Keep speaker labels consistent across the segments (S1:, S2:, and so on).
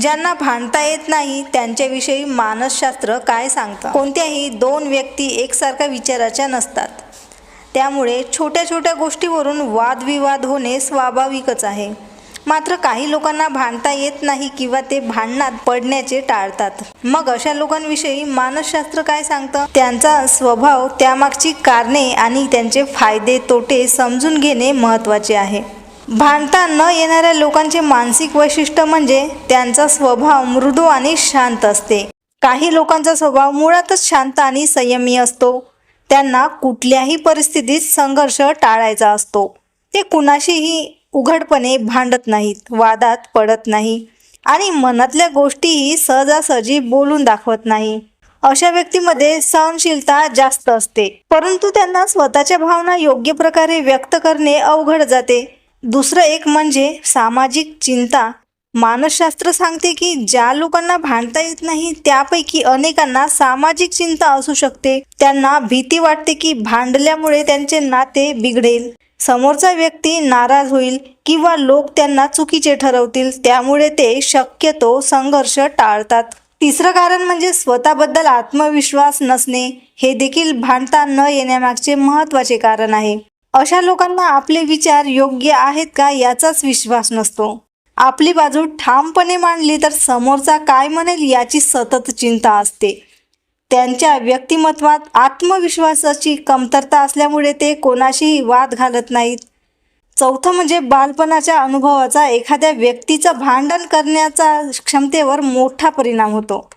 S1: ज्यांना भांडता येत नाही त्यांच्याविषयी मानसशास्त्र काय सांगतं? कोणत्याही दोन व्यक्ती एकसारख्या विचाराच्या नसतात. त्यामुळे छोट्या छोट्या गोष्टीवरून वादविवाद होणे स्वाभाविकच आहे. मात्र काही लोकांना भांडता येत नाही किंवा ते भांडणात पडण्याचे टाळतात. मग अशा लोकांविषयी मानसशास्त्र काय सांगतं? त्यांचा स्वभाव त्यामागची कारणे आणि त्यांचे फायदे तोटे समजून घेणे महत्त्वाचे आहे. भांडता न येणाऱ्या लोकांचे मानसिक वैशिष्ट्य म्हणजे त्यांचा स्वभाव मृदू आणि शांत असते. काही लोकांचा स्वभाव मुळातच शांत आणि संयमी असतो. त्यांना कुठल्याही परिस्थितीत संघर्ष टाळायचा असतो. ते कुणाशीही उघडपणे भांडत नाहीत वादात पडत नाही आणि मनातल्या गोष्टीही सहजासहजी बोलून दाखवत नाही. अशा व्यक्तीमध्ये सहनशीलता जास्त असते. परंतु त्यांना स्वतःच्या भावना योग्य प्रकारे व्यक्त करणे अवघड जाते. दुसरं एक म्हणजे सामाजिक चिंता. मानसशास्त्र सांगते की ज्या लोकांना भांडता येत नाही त्यापैकी अनेकांना सामाजिक चिंता असू शकते. त्यांना भीती वाटते की भांडल्यामुळे त्यांचे नाते बिघडेल. समोरचा व्यक्ती नाराज होईल किंवा लोक त्यांना चुकीचे ठरवतील त्यामुळे ते शक्यतो संघर्ष टाळतात. तिसरं कारण म्हणजे स्वतःबद्दल आत्मविश्वास नसणे हे देखील भांडता न येण्यामागचे महत्त्वाचे कारण आहे. अशा लोकांना आपले विचार योग्य आहेत का याचाच विश्वास नसतो. आपली बाजू ठामपणे मांडली तर समोरचा काय म्हणेल याची सतत चिंता असते. त्यांच्या व्यक्तिमत्वात आत्मविश्वासाची कमतरता असल्यामुळे ते कोणाशीही वाद घालत नाहीत. चौथं म्हणजे बालपणाच्या अनुभवाचा एखाद्या व्यक्तीचं भांडण करण्याचा क्षमतेवर मोठा परिणाम होतो.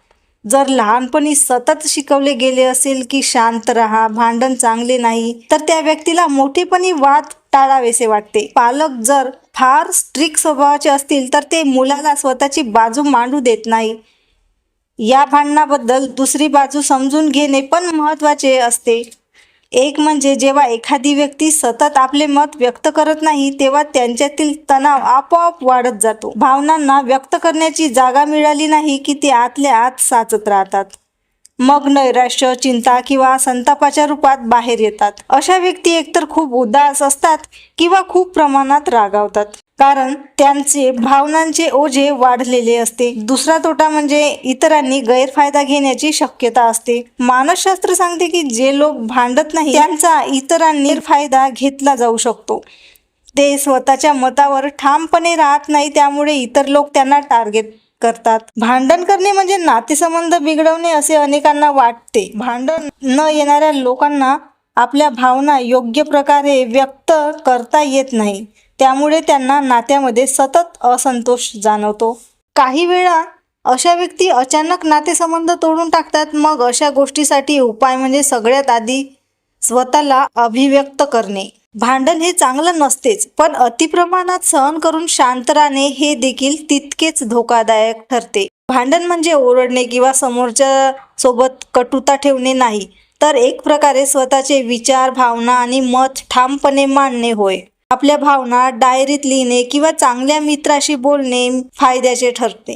S1: जर लहानपणी सतत शिकवले गेले असेल की शांत राहा भांडण चांगले नाही तर त्या व्यक्तीला मोठेपणी वाद टाळावेसे वाटते. पालक जर फार स्ट्रिक स्वभावाचे असतील तर ते मुलाला स्वतःची बाजू मांडू देत नाही. या भांडणाबद्दल दुसरी बाजू समजून घेणे पण महत्त्वाचे असते. एक म्हणजे जेव्हा एखादी व्यक्ती सतत आपले मत व्यक्त करत नाही तेव्हा त्यांच्यातील तणाव आपोआप वाढत जातो. भावनांना व्यक्त करण्याची जागा मिळाली नाही की ते आतल्या आत साचत राहतात. मग नैराश्य चिंता किंवा संतापाच्या रूपात बाहेर येतात. अशा व्यक्ती एकतर खूप उदास असतात किंवा खूप प्रमाणात रागावतात. कारण त्यांचे भावनांचे ओझे वाढलेले असते. दुसरा तोटा म्हणजे इतरांनी गैरफायदा घेण्याची शक्यता असते. मानसशास्त्र सांगते की जे लोक भांडत नाही त्यांचा इतरांनी फायदा घेतला जाऊ शकतो. ते स्वतःच्या मतावर ठामपणे राहत नाही त्यामुळे इतर लोक त्यांना टार्गेट करतात. भांडण करणे म्हणजे नातेसंबंध बिघडवणे असे अनेकांना वाटते. भांडण न येणाऱ्या लोकांना आपल्या भावना योग्य प्रकारे व्यक्त करता येत नाही. त्यामुळे त्यांना नात्यामध्ये सतत असंतोष जाणवतो. काही वेळा अशा व्यक्ती अचानक नातेसंबंध तोडून टाकतात मग अशा गोष्टीसाठी उपाय म्हणजे सगळ्यात आधी स्वतःला अभिव्यक्त करणे. भांडण हे चांगलं नसतेच पण अतिप्रमाणात सहन करून शांत राहणे हे देखील तितकेच धोकादायक ठरते. भांडण म्हणजे ओरडणे किंवा समोरच्या सोबत कटुता ठेवणे नाही तर एक प्रकारे स्वतःचे विचार भावना आणि मत ठामपणे मांडणे होय. आपल्या भावना डायरीत लिहिणे किंवा चांगल्या मित्राशी बोलणे फायद्याचे ठरते.